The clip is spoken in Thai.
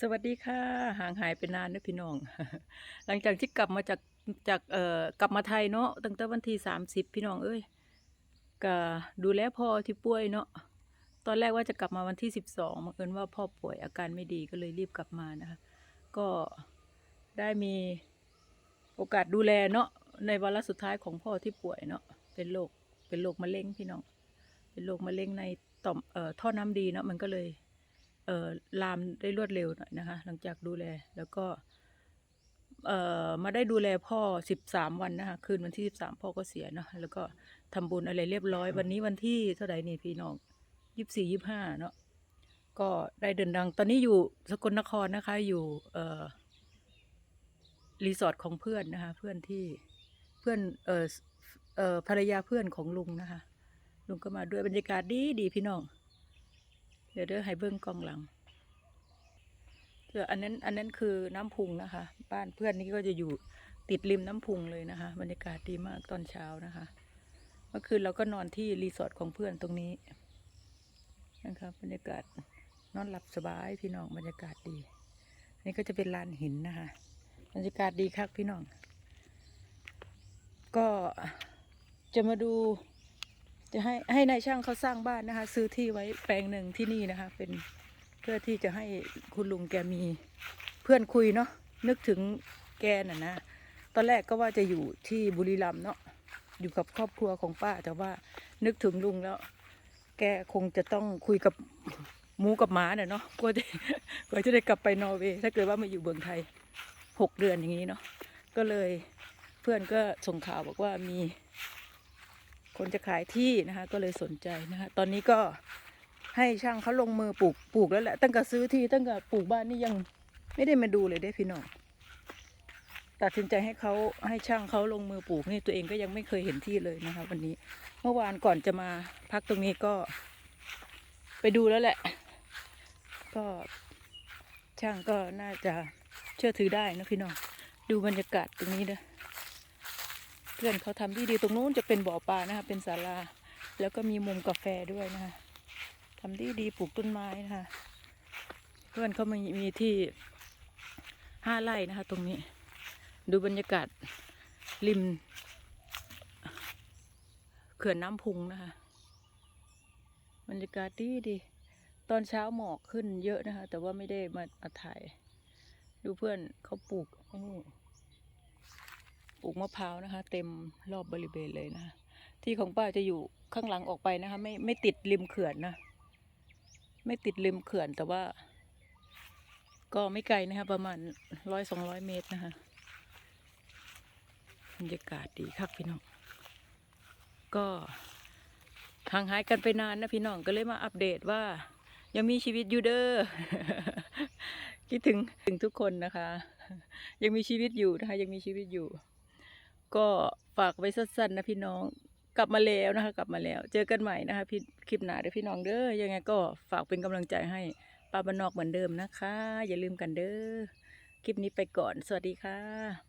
สวัสดีค่ะ ห่างหายไปนานนะพี่น้อง หลังจากที่กลับมาจากจากเอ่อกลับมาไทยเนาะตั้งแต่วันที่สามสิบพี่น้องเอ้ยก็ดูแลพ่อที่ป่วยเนาะตอนแรกว่าจะกลับมาวันที่สิบสองบังเอิญว่าพ่อป่วยอาการไม่ดีก็เลยรีบกลับมานะคะก็ได้มีโอกาสดูแลเนาะในวาระสุดท้ายของพ่อที่ป่วยเนาะเป็นโรคเป็นโรคมะเร็งพี่น้อง เป็นโรคมะเร็งในต่อมเอ่อท่อน้ำดีเนาะมันก็เลย ลามได้รวดเร็วหน่อยนะคะ หลังจากดูแลแล้วก็เอ่อมาได้ดูแลพ่อสิบสามวันนะคะคืนวันที่สิบสามพ่อก็เสียเนาะแล้วก็ทำบุญอะไรเรียบร้อย วันนี้วันที่เท่าไหร่นี่พี่น้องยี่สี่ยี่ห้าเนาะก็ได้เดินทางตอนนี้อยู่สกลนครนะคะ อยู่เอ่อรีสอร์ทของเพื่อนนะคะ เพื่อนที่เพื่อนเอ่อเอ่อภรรยาเพื่อนของลุงนะคะ ลุงก็มาด้วยบรรยากาศดีดีพี่น้องเดี๋ยวเด้อให้เบิ้งกล้องหลังเดี๋ยวอันนั้นอันนั้นคือน้ำพุงนะคะ บ้านเพื่อนนี่ก็จะอยู่ติดริมน้ำพุงเลยนะคะ บรรยากาศดีมากตอนเช้านะคะ เมื่อคืนเราก็นอนที่รีสอร์ทของเพื่อนตรงนี้นะครับบรรยากาศนอนหลับสบายพี่น้องบรรยากาศดี อันนี่ก็จะเป็นลานหินนะคะ บรรยากาศดีครับพี่น้อง ก็จะมาดู จะให้ให้นายช่างเขาสร้างบ้านนะคะ ซื้อที่ไว้แปลงหนึ่งที่นี่นะคะ เป็นเพื่อที่จะให้คุณลุงแกมีเพื่อนคุยเนาะนึกถึงแกน่ะนะ ตอนแรกก็ว่าจะอยู่ที่บุรีรัมย์เนาะอยู่กับครอบครัวของป้า แต่ว่านึกถึงลุงแล้ว แกคงจะต้องคุยกับหมูกับหมาเนี่ยเนาะกลัวจะกลัวจะได้กลับไปนอร์เวย์ถ้าเกิดว่ามาอยู่เมืองไทยหกเดือนอย่างนี้เนาะก็เลยเพื่อนก็ส่งข่าวบอกว่ามี คนจะขายที่นะคะ ก็เลยสนใจนะคะ ตอนนี้ก็ให้ช่างเขาลงมือปลูกปลูกแล้วแหละตั้งแต่ซื้อที่ตั้งแต่ปลูกบ้านนี่ยังไม่ได้มาดูเลยได้พี่น้องตัดสินใจให้เขาให้ช่างเขาลงมือปลูกนี่ตัวเองก็ยังไม่เคยเห็นที่เลยนะคะ วันนี้เมื่อวานก่อนจะมาพักตรงนี้ก็ ไปดูแล้วแหละ ก็ช่างก็น่าจะเชื่อถือได้นะพี่น้องดูบรรยากาศตรงนี้เด้อ เพื่อนเขาทำที่ดีตรงนู้นจะเป็นบ่อปลานะคะเป็นศาลา แล้วก็มีมุมกาแฟด้วยนะคะทำที่ดีปลูกต้นไม้นะคะเพื่อนเขามีมีที่ห้าไร่นะคะ ตรงนี้ ดูบรรยากาศริมเขื่อนน้ำพุงนะคะบรรยากาศดีดี ตอนเช้าหมอกขึ้นเยอะนะคะ แต่ว่าไม่ได้มามาถ่าย ดูเพื่อนเขาปลูกไอ้นี่ ปลูกมะพร้าวนะคะ เต็มรอบบริเวณเลยนะ ที่ของป้าจะอยู่ข้างหลังออกไปนะคะ ไม่ไม่ติดริมเขื่อนนะ ไม่ติดริมเขื่อนแต่ว่า ก็ไม่ไกลนะคะ ประมาณร้อยสองร้อยเมตรนะคะบรรยากาศดีครับพี่น้อง ก็ห่างหายกันไปนานนะพี่น้องก็เลยมาอัปเดตว่า ยังมีชีวิตอยู่เด้อคิดถึงถึงทุกคนนะคะ ยังมีชีวิตอยู่นะคะ ยังมีชีวิตอยู่ ก็ฝากไว้สั้นๆนะพี่น้องกลับมาแล้วนะคะ กลับมาแล้ว เจอกันใหม่นะคะพี่คลิปหน้าเด้อพี่น้องเด้อยังไงก็ฝากเป็นกำลังใจให้ป้าบ้านนอกเหมือนเดิมนะคะ อย่าลืมกันเด้อคลิปนี้ไปก่อน สวัสดีค่ะ